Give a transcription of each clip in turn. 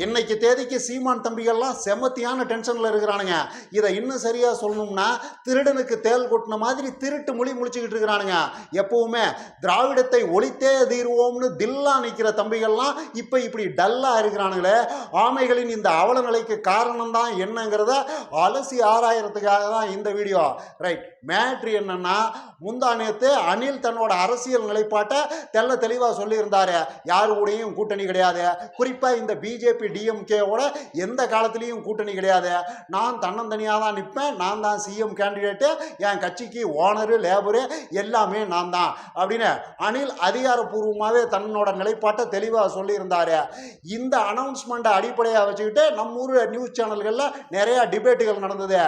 இன்னைக்கு தேதிக்கு சீமான் தம்பிகள்லாம் செமத்தியான டென்ஷனில் இருக்கிறானுங்க. இதை இன்னும் சரியாக சொல்லணும்னா திருடனுக்கு தேல் கொட்டின மாதிரி திருட்டு மொழி முழிச்சுக்கிட்டு இருக்கிறானுங்க. எப்பவுமே திராவிடத்தை ஒழித்தே தீருவோம்னு தில்லா நிற்கிற தம்பிகள்லாம் இப்போ இப்படி டல்லாக இருக்கிறானுங்களே. ஆமைகளின் இந்த அவல நிலைக்கு காரணம் தான் என்னங்கிறத அலசி ஆராயறதுக்காக தான் இந்த வீடியோ. ரைட் மேட்ரு என்னன்னா முந்தா நேற்று அனில் தன்னோட அரசியல் நிலைப்பாட்டை தெல்ல தெளிவாக சொல்லியிருந்தாரு. யாரு கூடயும் கூட்டணி கிடையாது. குறிப்பாக இந்த பிஜேபி டிஎம்கேவோட எந்த காலத்துலேயும் கூட்டணி கிடையாது. நான் தன்னந்தனியாக தான் நிற்பேன் நான் தான் சிஎம் கேண்டிடேட்டு. என் கட்சிக்கு ஓனரு லேபரு எல்லாமே நான் தான். அப்படின்னு அனில் அதிகாரப்பூர்வமாகவே தன்னோட நிலைப்பாட்டை தெளிவாக சொல்லியிருந்தார். இந்த அனௌன்ஸ்மெண்ட்டை அடிப்படையாக வச்சுக்கிட்டு நம்ம ஊர் நியூஸ் சேனல்களில் நிறையா டிபேட்டுகள் நடந்தது.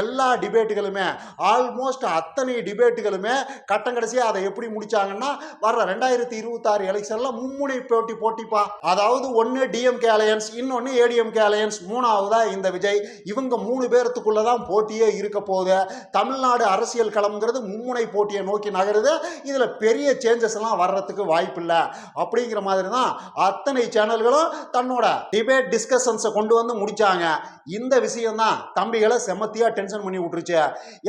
எல்லா டிபேட்டுகளுமே ஆல்மோஸ்ட் அத்தனை டிபேட்டுகளுமே கட்டம் கடைசியாக அதை எப்படி முடிச்சாங்கன்னா வர்ற ரெண்டாயிரத்தி இருபத்தாறு எலெக்ஷனில் மும்முனை போட்டி போட்டிப்பா. அதாவது ஒன்று டிஎம்கே அலையன்ஸ் இன்னொன்று ஏடிஎம்கே அலையன்ஸ் மூணாவதா இந்த விஜய். இவங்க மூணு பேர்த்துக்குள்ள தான் போட்டியே இருக்க போகுது. தமிழ்நாடு அரசியல் களம்ங்கிறது மும்முனை போட்டியை நோக்கி நகருது. இதில் பெரிய சேஞ்சஸ் எல்லாம் வர்றதுக்கு வாய்ப்பில்லை. அப்படிங்கிற மாதிரி தான் அத்தனை சேனல்களும் தன்னோட டிபேட் டிஸ்கஷன்ஸை கொண்டு வந்து முடித்தாங்க இந்த விஷயம்தான் தம்பிகளை செம்மத்தியாக டென்ஷன் பண்ணி விட்டுருச்சு.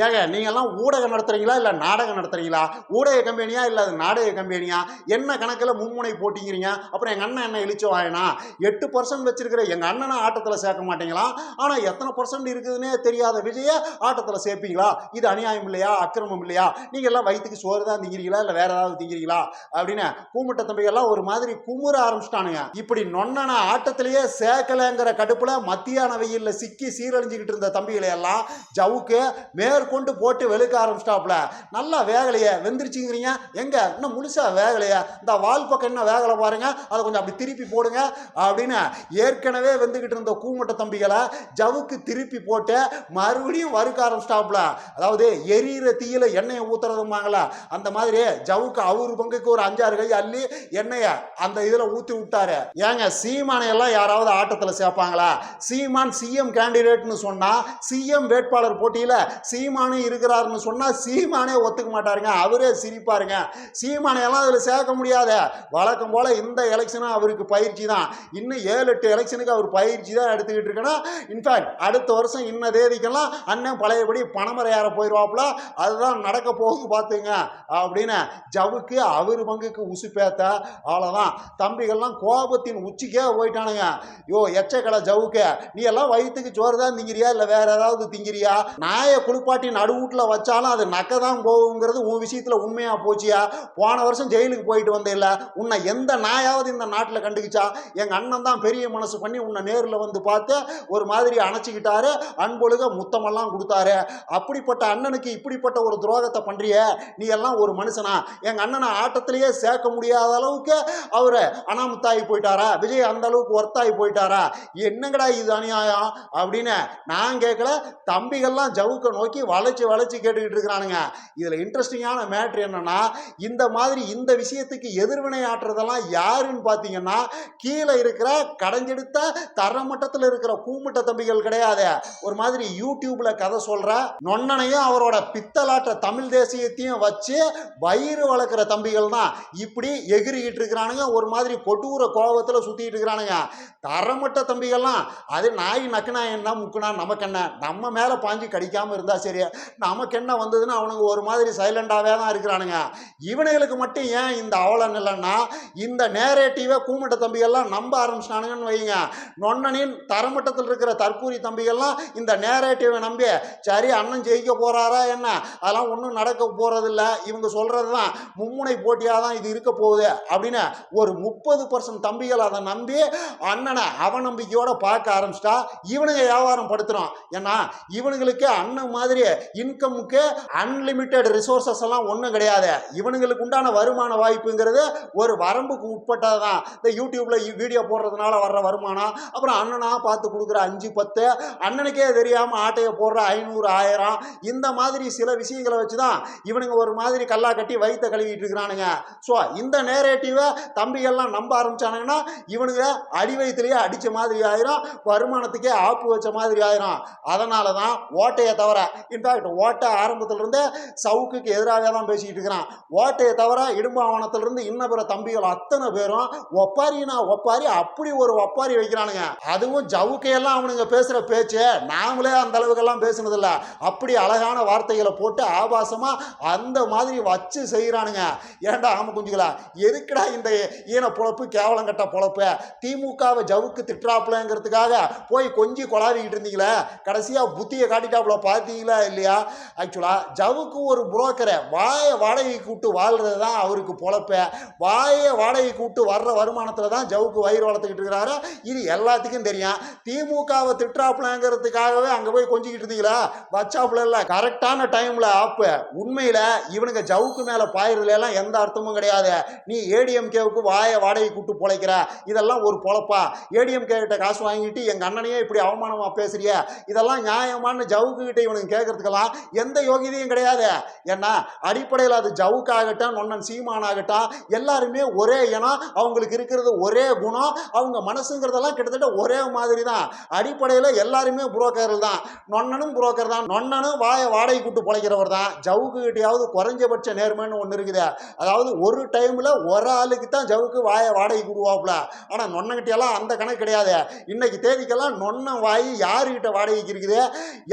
ஏங்க நீங்கள்லாம் ஊடகம் நடத்துறீங்களா? இல்லை நாடகம் நடத்துறீங்களா? ஊடக கம்பெனியா இல்லை அது நாடக கம்பெனியா என்ன கணக்கில் மும்முனை போட்டிங்கிறீங்க அப்புறம் எங்கள் அண்ணன் என்ன இழிச்சு வாங்கினா எட்டு பர்சன்ட் வச்சிருக்கிற எங்கள் அண்ணனை ஆட்டத்தில் சேர்க்க மாட்டீங்களா? ஆனால் எத்தனை பர்சன்ட் இருக்குதுன்னே தெரியாத விஜய ஆட்டத்தில் சேர்ப்பீங்களா? இது அநியாயம் இல்லையா? அக்கிரமம் இல்லையா? நீங்கள் எல்லாம் வயிற்றுக்கு சோறு தான் திங்கிறீங்களா? இல்லை வேற ஏதாவது திங்கிறீங்களா? அப்படின்னு கூமிட்ட தம்பிகள்லாம் ஒரு மாதிரி குமுற ஆரம்பிச்சிட்டானுங்க. இப்படி நொன்னன ஆட்டத்திலேயே சேர்க்கலைங்கிற கடுப்பில் மத்தியான வெயில்ல சிக்கி சீரழிஞ்சுக்கிட்டு இருந்த தம்பிகளை எல்லாம் ஜவுக்கு மேற்கொண்டு போட்டு வெளுக்க ஆரம்பிச்சிட்டாப்புல. நல்லா வேகலையே வெந்துருச்சுங்கிறீங்க. எங்க? இன்னும் முழுசா வேகலையே. இந்த வால் பக்கம் என்ன வேகலை பாருங்க. அதை கொஞ்சம் அப்படி திருப்பி போடுங்க அப்படின்னு ஏற்கனவே வெந்துக்கிட்டு இருந்த கூமுட்ட தம்பிகளை ஜவுக்கு திருப்பி போட்டு மறுபடியும் வறுக்க ஆரம்பிச்சிட்டாப்புல. அதாவது எரியிற தீயில எண்ணெயை ஊத்துறதுமாங்களா அந்த மாதிரி ஜவுக்கு அவர் பங்குக்கு ஒரு அஞ்சாறு கை அள்ளி எண்ணெயை அந்த இதில் ஊற்றி விட்டாரு. ஏங்க சீமானை எல்லாம் யாராவது ஆட்டத்தில் சேர்ப்பாங்களா? சீமான் சிஎம் கேண்டிடேட்னு சொன்னால் சிஎம் வேட்பாளர் போட்டியில் சீமானு இருக்கிறாருன்னு சொன்னால் சீமானே ஒத்துக்க மாட்டாருங்க. அவரே சிரிப்பாருங்க. சீமானையெல்லாம் அதில் சேர்க்க முடியாது. வழக்கம் போல் இந்த எலெக்ஷனும் அவருக்கு பயிற்சி தான். இன்னும் ஏழு எட்டு எலெக்ஷனுக்கு அவர் பயிற்சி தான் எடுத்துக்கிட்டு இருக்கேன்னா இன்ஃபேக்ட் அடுத்த வருஷம் இன்ன தேதிக்கெல்லாம் அண்ணன் பழையபடி பணமரையாற போயிடுவாப்புல அதுதான் நடக்க போகுது பார்த்துங்க அப்படின்னு ஜவுக்கு அவர் பங்குக்கு உசுப்பேத்த அவ்வளோதான் தம்பிகள்லாம் கோபத்தின் உச்சிக்கே போயிட்டானுங்க. யோ எச்சக்கடை ஜவுக்கு நீ எல்லாம் வயிற்றுக்கு சோறு தான் திங்கிறியா? இல்லை வேற ஏதாவது திங்கிறியா? நாயை குளிப்பாட்டி நடுவூட்டில் வச்சாலும் அது நக்க தான் போகுங்கிறது உன் விஷயத்தில் உண்மையாக போச்சியா? போன வருஷம் ஜெயிலுக்கு போயிட்டு வந்தேல்ல உன்னை எந்த நாயாவது இந்த நாட்டில் கண்டுக்கிச்சா? எங்கள் அண்ணன் தான் பெரிய மனசு பண்ணி உன்னை நேரில் வந்து பார்த்து ஒரு மாதிரி அணைச்சிக்கிட்டாரு. அன்பொழுக முத்தமெல்லாம் கொடுத்தாரு. அப்படிப்பட்ட அண்ணனுக்கு இப்படிப்பட்ட ஒரு துரோகத்தை பண்ணுறிய நீ எல்லாம் ஒரு மனுஷனா? எங்கள் அண்ணனை ஆட்டத்திலேயே சேர்க்க முடியாத அளவுக்கு அவர் அனாமுத்தாகி போயிட்டாரா? விஜய் அந்த அளவுக்கு ஒர்த்தாகி போயிட்டாரா? என்னங்கடா இது அநியாயம்? அப்படின்னு நான் கேட்கல தம்பிகள்லாம் ஜவுக்க நோக்கி வளைச்சு வளைச்சு கேட்டுக்கிட்டு இருக்கிறானுங்க. இதில் இன்ட்ரெஸ்டிங்கான மேட்ரு என்னன்னா இந்த மாதிரி இந்த விஷயத்துக்கு எதிர்வினை ஆற்றுறதெல்லாம் யாருன்னு பார்த்தீங்கன்னா கீழே இருக்கிற கடைஞ்செடுத்த தரமட்டத்தில் இருக்கிற கூமுட்ட தம்பிகள் கிடையாது. ஒரு மாதிரி யூடியூப்ல கதை சொல்ற நொன்னனையும் அவரோட பித்தலாட்ட தமிழ் தேசியத்தையும் வச்சு வயிறு வளர்க்குற தம்பிகள் தான் இப்படி எகிரிக்கிட்டு இருக்கிறானுங்க. ஒரு மாதிரி கொடூர கோபத்தில் சுற்றிட்டு இருக்கிறானுங்க. தரமட்ட தம்பிகள்லாம் அது நாய் நக்குனா என்ன முக்குனா நமக்கு என்ன? நம்ம மேலே பாஞ்சு கடிக்காமல் இருந்தா சரி. நமக்கு என்ன வந்ததுன்னா அவனுங்க ஒரு மாதிரி சைலண்டாகவே தான் இருக்கிறானுங்க. இவனுங்களுக்கு மட்டும் ஏன் இந்த அவலம் இல்லைன்னா இந்த நேரேட்டிவை கூமட்ட தம்பிகள்லாம் நம்ப ஆரம்பிச்சிட்டானுங்கன்னு வைங்க நொன்னனின் தரமட்டத்தில் இருக்கிற தற்கூரி தம்பிகள்லாம் இந்த நேரேட்டிவை நம்பி சரி அண்ணன் ஜெயிக்க போறாரா என்ன? அதெல்லாம் ஒன்றும் நடக்க போறதில்ல. இவங்க சொல்றது தான் மும்முனை போட்டியாக தான் இது இருக்க போகுது அப்படின்னு ஒரு முப்பது பர்சன்ட் தம்பிகள் அதை நம்பி அண்ணனை அவநம்பிக்கையோட பார்க்க ஆரம்பிச்சிட்டா இவனுங்க வியாபாரம் படுத்துறோம் ஏன்னா இவனுங்களுக்கு அண்ணன் மாதிரி இன்கமுக்கு அன்லிமிட்டெட் ரிசோர்சஸ் எல்லாம் ஒன்றும் கிடையாது. இவனுங்களுக்கு உண்டான வருமான வாய்ப்புங்கிறது ஒரு வரம்புக்கு உட்பட்டது தான் இந்த யூடியூப்பில் வீடியோ போடுறதுனால வர்ற வருமானம் அப்புறம் அண்ணனாக பார்த்து கொடுக்குற அஞ்சு பத்து அண்ணனுக்கே தெரியாமல் ஆட்டையை போடுற ஐநூறு ஆயிரம் இந்த மாதிரி சில விஷயங்களை வச்சு தான் இவனுங்க ஒரு மாதிரி கல்லா கட்டி வயிற்ற கழுவிட்டு இருக்கிறானுங்க. ஸோ இந்த நேரேட்டிவை தம்பிகள்லாம் நம்ப ஆரம்பிச்சானுங்கன்னா இவனுங்க அடி வயிற்றுலேயே அடித்த மாதிரி ஆயிரும் வருமானத்துக்கே ஆப்பு வச்ச மாதிரி ஆயிரும். அதனால தான் ஓட்டையை தவிர இன்ஃபேக்ட் ஓட்டை ஆரம்பத்திலிருந்தே சவுக்குக்கு எதிராக தான் பேசிக்கிட்டு இருக்கிறான். ஓட்டையை தவிர இடும்பாவனத்திலிருந்து இன்ன பிற தம்பிகள் அத்தனை பேரும் ஒப்பாரினா ஒப்பாரி அப்படி ஒரு ஒப்பாரி வைக்கிறானுங்க. அதுவும் ஜவுக்கையெல்லாம் அவனுங்க பேசுகிற பேச்சு நாமளே அந்த அளவுக்கெல்லாம் பேசுனதில்ல. அப்படி அழகான வார்த்தைகளை போட்டு ஆபாசமாக அந்த மாதிரி வச்சு செய்கிறானுங்க. ஏன்டா ஆம குஞ்சுகளா? எதுக்குடா இந்த ஈன பொழப்பு கேவலம் கட்ட பொழப்பு? திமுகவை ஜவுக்கு திட்டுறாப்புலங்கிறதுக்காக போய் கொஞ்சம் கொஞ்சி கொலாவிக்கிட்டு இருந்தீங்களே? கடைசியா புத்தியை காட்டிட்டாப்புல பார்த்தீங்களா இல்லையா? ஆக்சுவலா ஜவுக்கு ஒரு புரோக்கரை வாயை வாடகை கூட்டு வாழ்றது தான் அவருக்கு பொழப்ப. வாயை வாடகை கூட்டு வர்ற வருமானத்தில் தான் ஜவுக்கு வயிறு வளர்த்துக்கிட்டு இருக்கிறாரு. இது எல்லாத்துக்கும் தெரியும். திமுகவை திட்டாப்புலங்கிறதுக்காகவே அங்கே போய் கொஞ்சிக்கிட்டு இருந்தீங்களா? வச்சாப்புல இல்லை. கரெக்டான டைமில் ஆப்பு உண்மையில் இவனுங்க ஜவுக்கு மேலே பாயிறதுல எந்த அர்த்தமும் கிடையாது. நீ ஏடிஎம்கேவுக்கு வாயை வாடகை கூட்டு பொழைக்கிற. இதெல்லாம் ஒரு பொழப்பா. ஏடிஎம்கே கிட்ட காசு வாங்கிட்டு எங்கள் அண்ணனையே இப்படி அவமானமாக பேசுறிய? இதெல்லாம் நியாயமான ஜவுக்கு கிட்ட இவனுக்கு கேட்கறதுக்கெல்லாம் எந்த யோகியதையும் கிடையாது. ஏன்னா அடிப்படையில் அது ஜவுக்காகட்டும் நொன்னன் சீமானாகட்டும் எல்லாருமே ஒரே இனம் அவங்களுக்கு இருக்கிறது ஒரே குணம் அவங்க மனசுங்கிறதெல்லாம் கிட்டத்தட்ட ஒரே மாதிரி தான் அடிப்படையில் எல்லாருமே புரோக்கர்கள் தான். நொன்னனும் புரோக்கர் தான். நொன்னனும் வாய வாடகை கூட்டு பிழைக்கிறவர் தான். ஜவுக்கு கிட்டையாவது குறைஞ்சபட்ச நேர்மைன்னு ஒன்று இருக்குது. அதாவது ஒரு டைமில் ஒரு ஆளுக்கு தான் ஜவுக்கு வாய வாடகை கூடுவாப்புல. ஆனால் நொன்னங்கிட்டையெல்லாம் அந்த கணக்கு கிடையாது. இன்னைக்கு தேதிக்கெல்லாம் நொன்ன வாய் யாருக்கிட்ட வாடகைக்கு இருக்குது?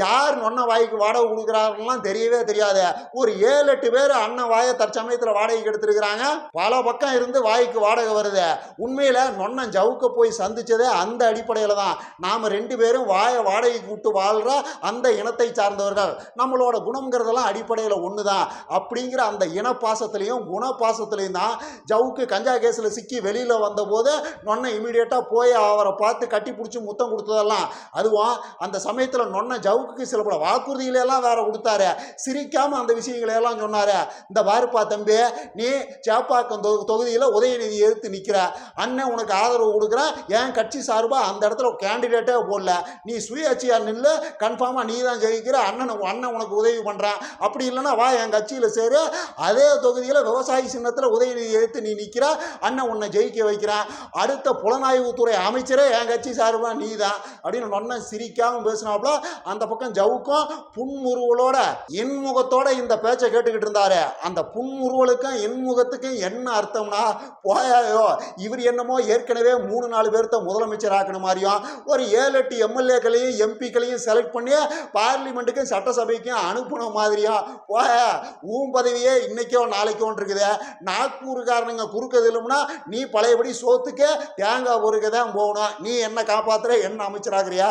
யார் நொன்ன வாய்க்கு வாடகை கொடுக்குறாருலாம் தெரியவே தெரியாது. ஒரு ஏழு எட்டு பேர் அண்ணன் வாயை தற்சமயத்தில் வாடகைக்கு எடுத்துருக்குறாங்க. பல பக்கம் இருந்து வாய்க்கு வாடகை வருது. உண்மையில் நொன்னன் ஜவுக்க போய் சந்திச்சதே அந்த அடிப்படையில் தான். நாம் ரெண்டு பேரும் வாயை வாடகைக்கு விட்டு வாழ்கிற அந்த இனத்தை சார்ந்தவர்கள். நம்மளோட குணங்கிறதெல்லாம் அடிப்படையில் ஒன்று தான் அப்படிங்கிற அந்த இனப்பாசத்துலேயும் குணப்பாசத்துலேயும் தான் ஜவுக்கு கஞ்சா கேஸில் சிக்கி வெளியில் வந்தபோது நொன்னை இமீடியட்டாக போய் அவரை பார்த்து கட்டி பிடிச்சி முத்தம் கொடுத்ததெல்லாம் அதுவும் அந்த சமயத்தில் நொன்ன ஜவுக்கு சில பல வாக்குறுதிகளெல்லாம் வேற கொடுத்தாரு. சிரிக்காமல் அந்த விஷயங்களையெல்லாம் எல்லாம் இந்த பாருப்பா தம்பி நீ சேப்பாக்கம் தொ தொகுதியில் உதயநிதி எதிர்த்து நிற்கிற அண்ணன் உனக்கு ஆதரவு கொடுக்குறேன் என் கட்சி சார்பாக அந்த இடத்துல கேண்டிடேட்டே போடல. நீ சுயாட்சியாக நில்லு. கன்ஃபார்மாக நீ தான் ஜெயிக்கிற. அண்ணன் அண்ணன் உனக்கு உதவி பண்ணுறான் அப்படி இல்லைன்னா வா என் கட்சியில் சேரு. அதே தொகுதியில் விவசாயி சின்னத்தில் உதயநிதி எதிர்த்து நீ நிற்கிற அண்ணன் உன்னை ஜெயிக்க வைக்கிறேன். அடுத்த புலனாய்வுத்துறை அமைச்சரே என் கட்சி சார்பாக நீ தான் அப்படின்னு நொன்ன சிரிக்காமல் பேசினாப்புல அந்த பக்கம் ஜவுக்கும் புன்முறுவலோட இன்முகத்தோட இந்த பேச்சை கேட்டுக்கிட்டு இருந்தாரு. அந்த புன்முறுவலுக்கும் இன்முகத்துக்கும் என்ன அர்த்தம்னா போயாயோ இவர் என்னமோ ஏற்கனவே மூணு நாலு பேர்த்த முதலமைச்சர் ஆக்கின மாதிரியும் ஒரு ஏழு எட்டு எம்எல்ஏக்களையும் எம்பிக்களையும் செலக்ட் பண்ணி பார்லிமெண்ட்டுக்கும் சட்டசபைக்கும் அனுப்பின மாதிரியும் போய ஊம் பதவியே இன்னைக்கோ நாளைக்கோ இருக்குது. நாக்பூருக்காரனுங்க குறுக்கது இல்லைம்னா நீ பழையபடி சோத்துக்கு தேங்காய் பொறுக்க தான் போகணும். நீ என்ன காப்பாத்துற என்ன அமைச்சராக பார்க்குறியா?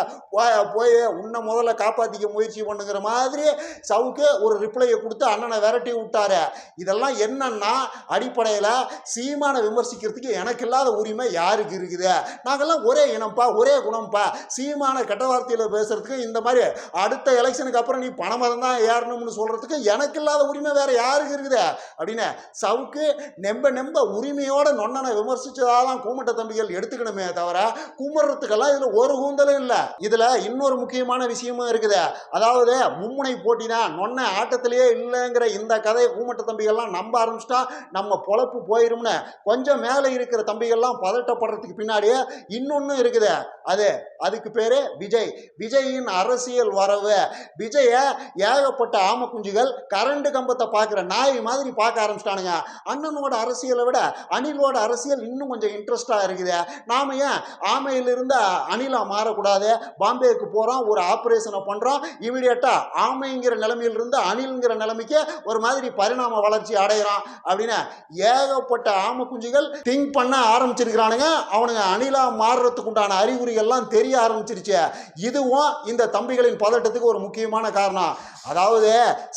போய் உன்னை முதல்ல காப்பாற்றிக்க முயற்சி பண்ணுங்கிற மாதிரி சவுக்கு ஒரு ரிப்ளையை கொடுத்து அண்ணனை விரட்டி விட்டாரு. இதெல்லாம் என்னன்னா அடிப்படையில் சீமானை விமர்சிக்கிறதுக்கு எனக்கு இல்லாத உரிமை யாருக்கு இருக்குது? நாங்கெல்லாம் ஒரே இனம்ப்பா ஒரே குணம்ப்பா. சீமான கெட்ட வார்த்தையில் பேசுறதுக்கு இந்த மாதிரி அடுத்த எலெக்ஷனுக்கு அப்புறம் நீ பணமரம் தான் ஏறணும்னு சொல்றதுக்கு எனக்கு இல்லாத உரிமை வேற யாருக்கு இருக்குது? அப்படின்னு சவுக்கு நெம்ப நெம்ப உரிமையோட நொன்னனை விமர்சிச்சதாதான் கூமட்ட தம்பிகள் எடுத்துக்கணுமே தவிர குமர்றதுக்கெல்லாம் இதில் ஒரு கூந்தலும் இல்லை. இதுல இன்னொரு முக்கியமான விஷயமும் இருக்குது. அதாவது மும்முனை போட்டி தான் நொன்ன ஆட்டத்திலேயே இல்லைங்கிற இந்த கதையை கூமட்ட தம்பிகள்லாம் நம்ப ஆரம்பிச்சிட்டா நம்ம பொழப்பு போயிரும்னு. கொஞ்சம் மேலே இருக்கிற தம்பிகள்லாம் பதட்டப்படுறதுக்கு பின்னாடியே இன்னொன்று இருக்குது. அது அதுக்கு பேரு விஜய். விஜயின் அரசியல் வரவு. விஜயை ஏகப்பட்ட ஆமக்குஞ்சுகள் குஞ்சுகள் கரண்ட் கம்பத்தை பார்க்குற நாய் மாதிரி பார்க்க ஆரம்பிச்சிட்டானுங்க. அண்ணனோட அரசியலை விட அணிலோட அரசியல் இன்னும் கொஞ்சம் இன்ட்ரெஸ்டாக இருக்குது. நாம ஏன் ஆமையிலிருந்து அணிலா மாறக்கூடாது? பாம்பேக்கு போகிறோம் ஒரு ஆப்ரேஷனை பண்ணுறோம் இமீடியட்டாக ஆமைங்கிற நிலைமையிலிருந்து அணில்ங்கிற நிலைமைக்கு ஒரு மாதிரி பரிணாம வளர்ச்சி அடைகிறான் அப்படின்னு ஏகப்பட்ட ஆம குஞ்சுகள் திங்க் பண்ண ஆரம்பிச்சிருக்கிறானுங்க. அவனுங்க அணிலாக மாறுறதுக்கு உண்டான அறிகுறிகள்லாம் தெரிய ஆரம்பிச்சிருச்சு. இதுவும் இந்த தம்பிகளின் பதட்டத்துக்கு ஒரு முக்கியமான காரணம். அதாவது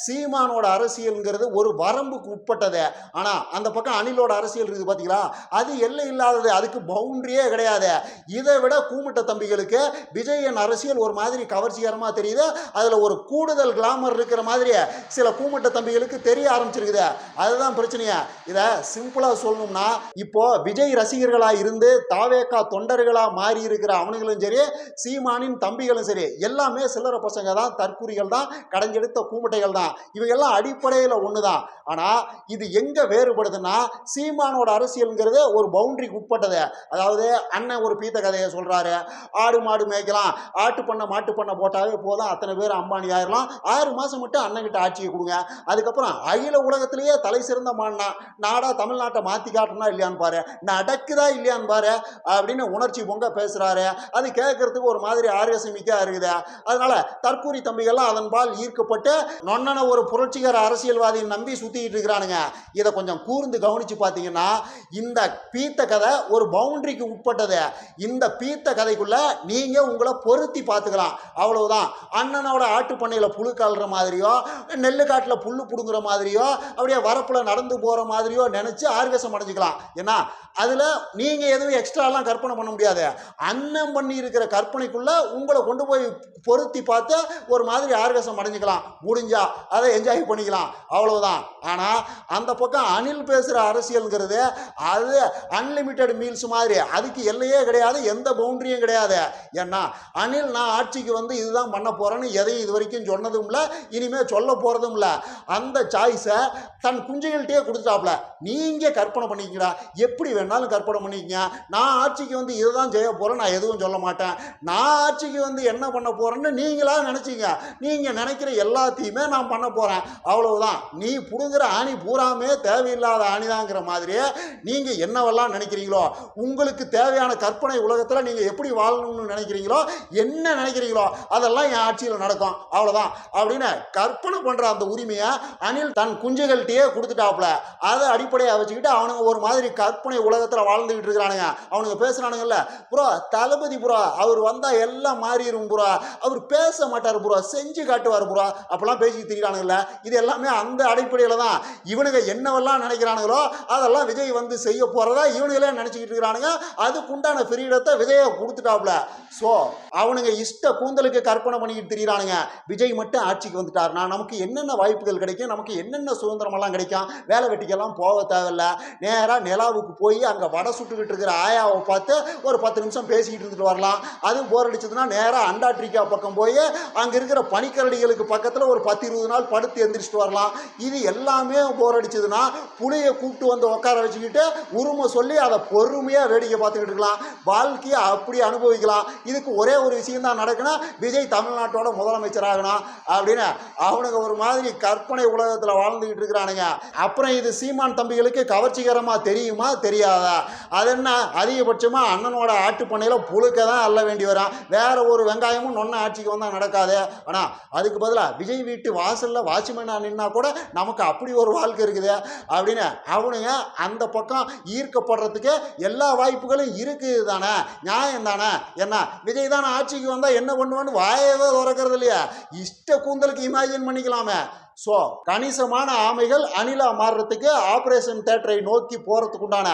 சீமானோட அரசியல்ங்கிறது ஒரு வரம்புக்கு உட்பட்டது. ஆனால் அந்த பக்கம் அணிலோட அரசியல் இருக்குது பார்த்தீங்களா அது எல்லை இல்லாதது அதுக்கு பவுண்டரியே கிடையாது. இதை விட கூமிட்ட தம்பிகளுக்கு விஜயன் அரசியல் ஒரு மாதிரி கவர்ச்சிகரமாக தெரியுது. அதில் ஒரு கூடுதல் கிளாமர் இருக்கிற மாதிரி சில கூமட்ட தம்பிகளுக்கு தெரிய ஆரம்பிச்சிருக்குது. அதுதான் பிரச்சனையா. இதை சிம்பிளாக சொல்லணும்னா இப்போ விஜய் ரசிகர்களாக இருந்து தாவேக்கா தொண்டர்களாக மாறி இருக்கிற அவனுங்களும் சரி சீமானின் தம்பிகளும் சரி எல்லாமே சில்லற பசங்க தான் தற்கூறிகள் தான் கடைஞ்செடுத்த கூமட்டைகள் தான். இவையெல்லாம் அடிப்படையில் ஒன்று தான் ஆனால் இது எங்கே வேறுபடுதுன்னா சீமானோட அரசியல்ங்கிறது ஒரு பவுண்டரிக்கு உட்பட்டது. அதாவது அண்ணன் ஒரு பீத்த கதையை சொல்கிறாரு ஆடு மாடு மேய்க்கலாம். ஆட்டு பண்ண மாட்டு பண்ண போட்டாவே போதும். அத்தனை பேர் அம்பானி ஆயிரலாம். ஆறு மாதம் மட்டும் அண்ணன்கிட்ட ஆட்சியை கொடுங்க. அதுக்கப்புறம் அகில உலகத்திலேயே தலை சிறந்த மாடினா நாடா தமிழ்நாட்டை மாற்றி காட்டணும்னா இல்லையான்னு பாரு. நடக்குதா இல்லையான்னு பாரு. அப்படின்னு உணர்ச்சி பொங்க பேசுறாரு. அது கேட்கறதுக்கு ஒரு மாதிரி ஆர்வசமிக்கா இருக்குது. அதனால தற்கூரி தம்பிகள்லாம் அதன்பால் ஈர்க்கப்பட்டு நொன்னன ஒரு புரட்சிகர அரசியல்வாதியை நம்பி சுத்திட்டு இருக்கிறானுங்க. இதை கொஞ்சம் கூர்ந்து கவனிச்சு பார்த்தீங்கன்னா இந்த பீத்த கதை ஒரு பவுண்டரிக்கு உட்பட்டது. இந்த பீத்த கதைக்குள்ள நீங்கள் உங்களை பொருத்தி பார்த்துக்கலாம். அவ்வளவுதான். அண்ணனோட ஆட்டு பண்ணையில் புழு கால்ற மாதிரியோ நெல்லு காட்டுல புல்லு புடுங்குற மாதிரியோ அப்படியே வரப்புல நடந்து போற மாதிரியோ நினைச்சு ஆர்வேசம் அடைஞ்சுக்கலாம். ஏன்னா அதுல நீங்க எதுவும் எக்ஸ்ட்ராலாம் கற்பனை பண்ண முடியாது. அண்ணன் பண்ணி இருக்கிற கற்பனைக்குள்ள உங்களை கொண்டு போய் பொருத்தி பார்த்து ஒரு மாதிரி ஆர்வசம் அடைஞ்சுக்கலாம். முடிஞ்சா அதை என்ஜாய் பண்ணிக்கலாம். அவ்வளவுதான். ஆனா அந்த பக்கம் அனில் பேசுற அரசியல்ங்கிறது அது அன்லிமிட்டெட் மீல்ஸ் மாதிரி. அதுக்கு எல்லையே கிடையாது எந்த பவுண்டரியும் கிடையாது. ஏன்னா அனில் நான் ஆட்சிக்கு வந்து இதுதான் பண்ண போகிறேன்னு எதையும் இது வரைக்கும் சொன்னதும் இல்லை இனிமேல் சொல்ல போகிறதும் இல்லை. அந்த சாய்ஸை தன் குஞ்சுகள்கிட்டயே கொடுத்துட்டாப்ல நீங்கள் கற்பனை பண்ணிக்கிறா எப்படி வேணாலும் கற்பனை பண்ணிக்கங்க. நான் ஆட்சிக்கு வந்து இதுதான் செய்ய போகிறேன் நான் எதுவும் சொல்ல மாட்டேன். நான் ஆட்சிக்கு வந்து என்ன பண்ண போகிறேன்னு நீங்களாக நினச்சிங்க. நீங்கள் நினைக்கிற எல்லாத்தையுமே நான் பண்ண போகிறேன் அவ்வளவுதான். நீ புடுங்குற ஆணி பூராமே தேவையில்லாத ஆணிதாங்கிற மாதிரியே நீங்கள் என்னவெல்லாம் நினைக்கிறீங்களோ உங்களுக்கு தேவையான கற்பனை உலகத்தில் நீங்கள் எப்படி வாழணும்னு நினைக்கிறீங்க நினைக்கிறீங்களோ என்ன நினைக்கிறீங்களோ அதெல்லாம் என் ஆட்சியில் நடக்கும். அவ்வளோதான் அப்படின்னு கற்பனை பண்ற அந்த உரிமையை அனில் தன் குஞ்சுகள்கிட்டயே கொடுத்துட்டாப்புல. அதை அடிப்படையாக வச்சுக்கிட்டு அவனுங்க ஒரு மாதிரி கற்பனை உலகத்தில் வாழ்ந்துகிட்டு இருக்கிறானுங்க. அவனுங்க பேசுறானுங்கல்ல ப்ரோ தளபதி ப்ரோ அவர் வந்தால் எல்லாம் மாறிடும் ப்ரோ அவர் பேச மாட்டார் ப்ரோ செஞ்சு காட்டுவார் ப்ரோ அப்பெல்லாம் பேசி திரிகிறானுங்கல்ல இது எல்லாமே அந்த அடிப்படையில் தான். இவனுங்க என்னவெல்லாம் நினைக்கிறானுங்களோ அதெல்லாம் விஜய் வந்து செய்ய போகிறதா இவனுங்களே நினச்சிக்கிட்டு இருக்கிறானுங்க. அதுக்குண்டான ஃப்ரீடத்தை விஜயை கொடுத்துட்டாப்புல. ஸோ அவனுங்க இஷ்ட கூந்தலுக்கு கற்பனை பண்ணிக்கிட்டு திரியிறானுங்க. விஜய் மட்டும் ஆட்சிக்கு வந்துட்டார்னா நமக்கு என்னென்ன வாய்ப்புகள் கிடைக்கும்? நமக்கு என்னென்ன சுதந்திரமெல்லாம் கிடைக்கும்? வேலை வெட்டிக்கெல்லாம் போக தேவையில்ல. நேராக நிலாவுக்கு போய் அங்கே வடை சுட்டுக்கிட்டு இருக்கிற ஆயாவை பார்த்து ஒரு பத்து நிமிஷம் பேசிக்கிட்டு இருந்துட்டு வரலாம். அதுவும் போர் அடிச்சதுன்னா நேராக அண்டார்டிகா பக்கம் போய் அங்கே இருக்கிற பனிக்கரடிகளுக்கு பக்கத்தில் ஒரு பத்து இருபது நாள் படுத்து எந்திரிச்சிட்டு வரலாம். இது எல்லாமே போர் அடிச்சதுன்னா புளியை கூப்பிட்டு வந்து உட்கார வச்சுக்கிட்டு உரிமை சொல்லி அதை பொறுமையாக வேடிக்கை பார்த்துக்கிட்டு இருக்கலாம். வாழ்க்கையை அப்படி அனுபவிக்கலாம். இதுக்கு ஒரே ஒரு விஷயம் தான் நடக்கணும் விஜய் தமிழ்நாட்டோட முதலமைச்சர் ஆகணும் அப்படின்னு. அவனுங்க ஒரு மாதிரி கற்பனை உலகத்தில் வாழ்ந்துக்கிட்டு இருக்கிறானுங்க. அப்புறம் இது சீமான் தம்பிகளுக்கு கவர்ச்சிகரமாக தெரியுமா தெரியாதா? அது என்ன? அதிகபட்சமாக அண்ணனோட ஆட்டு பண்ணையில் புழுக்க தான் அள்ள வேண்டி வரும் வேற ஒரு வெங்காயமும் நொன்ன ஆட்சிக்கு வந்தால் நடக்காது. ஆனால் அதுக்கு பதிலாக விஜய் வீட்டு வாசலில் வாட்ச்மேனாக நின்னா கூட நமக்கு அப்படி ஒரு வாழ்க்கை இருக்குது அப்படின்னு. அவனுங்க அந்த பக்கம் ஈர்க்கப்படுறதுக்கு எல்லா வாய்ப்புகளும் இருக்குது தானே? நியாயம் தானே? என்ன? விஜய் தான் ஆட்சிக்கு வந்தால் என்ன பண்ணுவான்னு வாயவே திறக்கிறது இல்லையா இஷ்ட கூந்தலுக்கு இமேஜின் பண்ணிக்கலாமே. ஸோ கணிசமான ஆமைகள் அணிலா மாறுறதுக்கு ஆப்ரேஷன் தேட்டரை நோக்கி போகிறதுக்கு உண்டான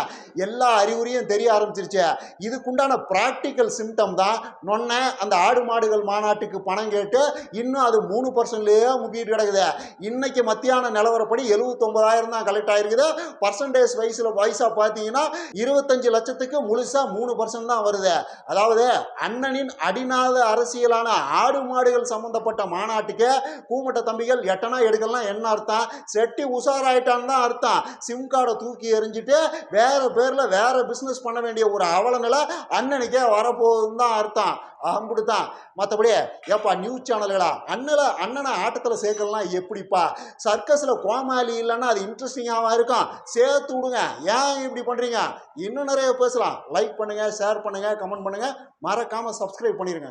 எல்லா அறிகுறியும் தெரிய ஆரம்பிச்சிருச்சு. இதுக்குண்டான ப்ராக்டிக்கல் சிம்டம் தான் நொன்ன அந்த ஆடு மாடுகள் மாநாட்டுக்கு பணம் கேட்டு இன்னும் அது மூணு பர்சன்ட்லேயே முக்கிட்டு கிடக்குது. இன்னைக்கு மத்தியான நிலவரப்படி எழுபத்தொம்பதாயிரம் தான் கலெக்ட் ஆயிருக்குது. பர்சன்டேஜ் வயசில் வயசாக பார்த்தீங்கன்னா இருபத்தஞ்சு லட்சத்துக்கு முழுசாக மூணு பர்சன்ட் தான் வருது. அதாவது அண்ணனின் அடிநாத அரசியலான ஆடு மாடுகள் சம்பந்தப்பட்ட மாநாட்டுக்கு கூமட்ட தம்பிகள் எட்டனா எடுக்கலாம் என்ன அர்த்தம் செட்டி உஷாராயிட்டான்னு தான் அர்த்தம் சிம் கார்டை தூக்கி எறிஞ்சிட்டு வேற பேரில் வேற பிஸ்னஸ் பண்ண வேண்டிய ஒரு அவலநிலை அண்ணனுக்கே வரப்போகுதுன்னு தான் அர்த்தம் அப்படித்தான் மற்றபடி ஏப்பா நியூஸ் சேனல்களா அண்ணல அண்ணனை ஆட்டத்தில் சேர்க்கலாம் எப்படிப்பா? சர்க்கஸில் கோமாளி இல்லைன்னா அது இன்ட்ரெஸ்டிங்காக இருக்கும். சேர்த்து விடுங்க. ஏன் இப்படி பண்ணுறீங்க இன்னும் நிறைய பேசலாம். லைக் பண்ணுங்கள் ஷேர் பண்ணுங்கள் கமெண்ட் பண்ணுங்கள் மறக்காமல் சப்ஸ்கிரைப் பண்ணிடுங்க